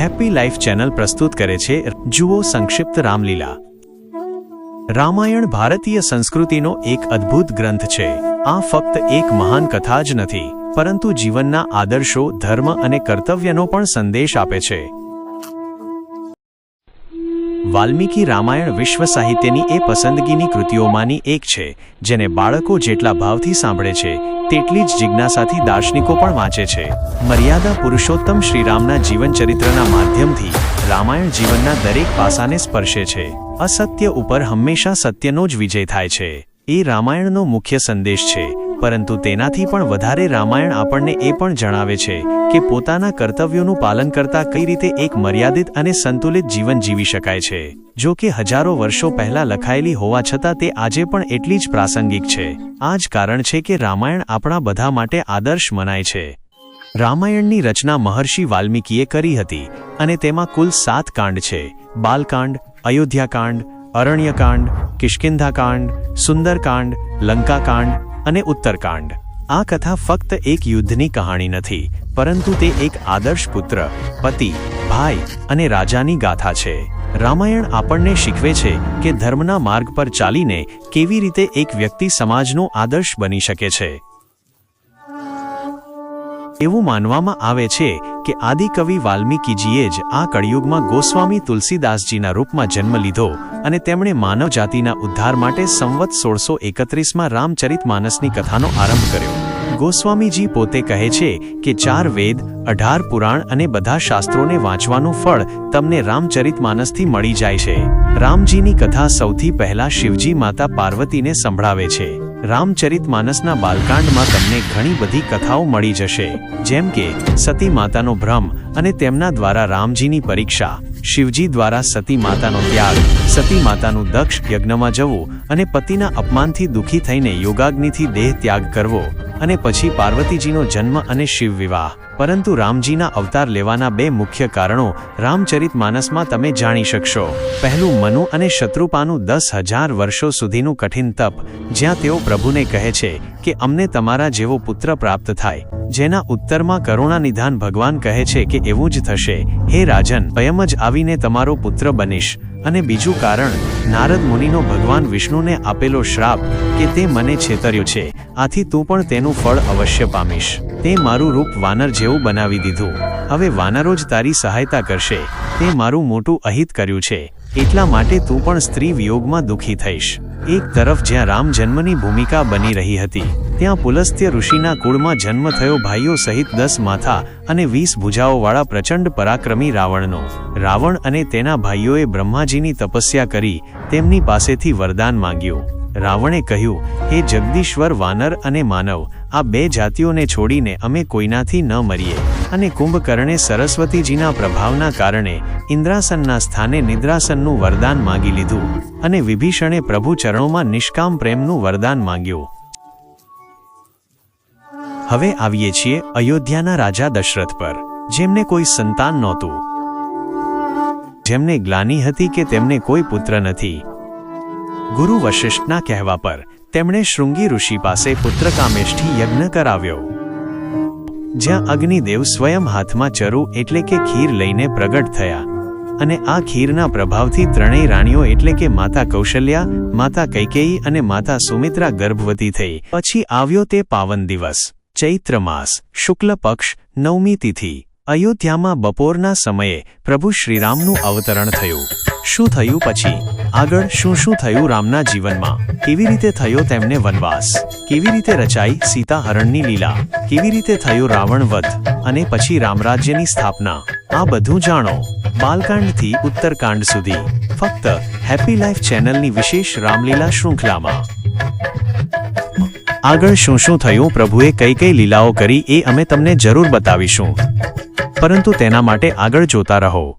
Happy life channel પ્રસ્તુત કરે છે જુઓ સંક્ષિપ્ત રામલીલા. રામાયણ ભારતીય સંસ્કૃતિનો એક અદ્ભુત ગ્રંથ છે. આ ફક્ત એક મહાન કથા જ નથી, પરંતુ જીવનના આદર્શો, ધર્મ અને કર્તવ્યનો પણ સંદેશ આપે છે. વાલ્મીકી રામાયણ વિશ્વ સાહિત્યની એ પસંદગીની કૃતિઓમાંની એક છે, જેને બાળકો જેટલા ભાવથી સાંભળે છે, તેટલી જ જિજ્ઞાસાથી દાર્શનિકો પણ વાંચે છે. મર્યાદા પુરુષોત્તમ શ્રીરામના જીવનચરિત્રના માધ્યમથી રામાયણ જીવનના દરેક પાસાને સ્પર્શે છે. અસત્ય ઉપર હંમેશા સત્યનો જ વિજય થાય છે. એ રામાયણનો મુખ્ય સંદેશ છે. પરંતુ તેનાથી પણ વધારે રામાયણ આપણને એ પણ જણાવે છે કે પોતાના કર્તવ્યોનું પાલન કરતા કઈ રીતે એક મર્યાદિત અને સંતુલિત જીવન જીવી શકાય છે. જો કે હજારો વર્ષો પહેલા લખાયેલી હોવા છતાં તે આજે પણ એટલી જ પ્રાસંગિક છે. આ જ કારણ છે કે રામાયણ આપણા બધા માટે આદર્શ મનાય છે. રામાયણની રચના મહર્ષિ વાલ્મીકીએ કરી હતી અને તેમાં કુલ સાત કાંડ છે. બાલકાંડ, અયોધ્યાકાંડ, અરણ્યકાંડ, કિષ્કિંધાકાંડ, સુંદરકાંડ, લંકાકાંડ અને ઉત્તરકાંડ. આ કથા ફક્ત એક યુદ્ધની કહાણી નથી, પરંતુ તે એક આદર્શ પુત્ર, પતિ, ભાઈ અને રાજાની ગાથા છે. રામાયણ આપણને શીખવે છે કે ધર્મના માર્ગ પર ચાલીને કેવી રીતે એક વ્યક્તિ સમાજનો આદર્શ બની શકે છે. એવું માનવામાં આવે છે કે આદિકવિ વાલ્મીકીજીએ જ આ કળિયુગમાં ગોસ્વામી તુલસીદાસજીના રૂપમાં જન્મ લીધો અને તેમણે માનવ જાતિના ઉદ્ધાર માટે સંવત સોળસો એકત્રીસમાં રામચરિત માનસની કથાનો આરંભ કર્યો. ગોસ્વામીજી પોતે કહે છે કે ચાર વેદ, અઢાર પુરાણ અને બધા શાસ્ત્રોને વાંચવાનું ફળ તમને રામચરિત માનસથી મળી જાય છે. રામજીની કથા સૌથી પહેલા શિવજી માતા પાર્વતીને સંભળાવે છે. રામચરિત માનસના બાલકાંડમાં તમને ઘણી બધી કથાઓ મળી જશે. જેમ કે, સતી માતાનો ભ્રમ અને તેમના દ્વારા રામજીની પરીક્ષા, શિવજી દ્વારા સતી માતાનો ત્યાગ, સતી માતાનું દક્ષ યજ્ઞમાં જવું અને પતિના અપમાનથી દુઃખી થઈને યોગાગ્નિથી દેહ ત્યાગ કરવો અને પછી પાર્વતીજીનો જન્મ અને શિવ વિવાહ. પરંતુ રામજીના અવતાર લેવાના બે મુખ્ય કારણો રામચરિત માનસમાં તમે જાણી શકશો. પહેલું, મનુ અને શત્રુપાનું દસ હજાર વર્ષો સુધીનું કઠિન તપ, જ્યાં તેઓ પ્રભુને કહે છે કે, અમને તમારા જેવો પુત્ર પ્રાપ્ત થાય. જેના ઉત્તરમાં કરુણા નિધાન ભગવાન કહે છે કે, એવું જ થશે. હે રાજન સ્વયં જ આવીને તમારો પુત્ર બનીશ. અને બીજું કારણ, નારદ મુનિનો ભગવાન વિષ્ણુને આપેલો શ્રાપ કે તે મને છેતર્યો છે. આથી તું પણ તેનું ફળ અવશ્ય પામીશ. તે મારું રૂપ વાનર જેવું બનાવી દીધું. હવે વાનરો જ તારી સહાયતા કરશે. તે મારું મોટું અહિત કર્યું છે. એટલા માટે તું પણ સ્ત્રી વિયોગમાં દુઃખી થઈશ. એક તરફ જ્યાં રામ જન્મની ભૂમિકા બની રહી હતી, ત્યાં પુલસ્ત્ય ઋષિના કુળમાં જન્મ થયો ભાઈઓ સહિત દસ માથા અને વીસ ભુજાઓવાળા પ્રચંડ પરાક્રમી રાવણનો. રાવણ અને તેના ભાઈઓએ બ્રહ્માજીની તપસ્યા કરી, તેમની પાસેથી વરદાન માંગ્યું. રાવણે કહ્યું, હે જગદીશ્વર, વાનર અને માનવ આ બે જાતિઓને છોડીને અમે કોઈનાથી ન મરીએ. અને કુંભકર્ણે સરસ્વતીજીના પ્રભાવના કારણે ઇન્દ્રાસનના સ્થાને નિદ્રાસનનું વરદાન માંગી લીધું અને વિભીષણે પ્રભુ ચરણોમાં નિષ્કામ પ્રેમનું વરદાન માંગ્યું. હવે આવીએ છીએ અયોધ્યાના રાજા દશરથ પર, જેમને કોઈ સંતાન નહોતું. જેમને ગ્લાની હતી કે તેમને કોઈ પુત્ર નથી. ગુરુ વશિષ્ઠના કહેવા પર તેમણે શૃંગી ઋષિ પાસે પુત્રકામેષ્ઠી યજ્ઞ કરાવ્યો. જ્યાં અગ્નિદેવ સ્વયં હાથમાં ચરુ એટલે કે ખીર લઈને પ્રગટ થયા અને આ ખીરના પ્રભાવથી ત્રણેય રાણીઓ એટલે કે માતા કૌશલ્યા, માતા કૈકેયી અને માતા સુમિત્રા ગર્ભવતી થઈ. પછી આવ્યો તે પાવન દિવસ, ચૈત્ર માસ, શુક્લ પક્ષ, નવમી તિથિ. અયોધ્યામાં બપોરના સમયે પ્રભુ શ્રીરામનું અવતરણ થયું. શું થયું પછી? આગળ શું શું થયું રામના જીવનમાં? કેવી રીતે થયો તેમને વનવાસ? કેવી રીતે રચાઈ સીતાહરણની લીલા? કેવી રીતે થયો રાવણ વધ? અને પછી રામરાજ્યની સ્થાપના? આ બધું જાણો બાલકાંડથી ઉત્તરકાંડ સુધી. ફક્ત હેપી લાઈફ ચેનલની વિશેષ રામલીલા શૃંખલામાં. આગળ શું શું થયું પ્રભુએ કઈ કઈ લીલાઓ કરી એ અમે તમને જરૂર બતાવીશું. પરંતુ તેના માટે આગળ જોતા રહો.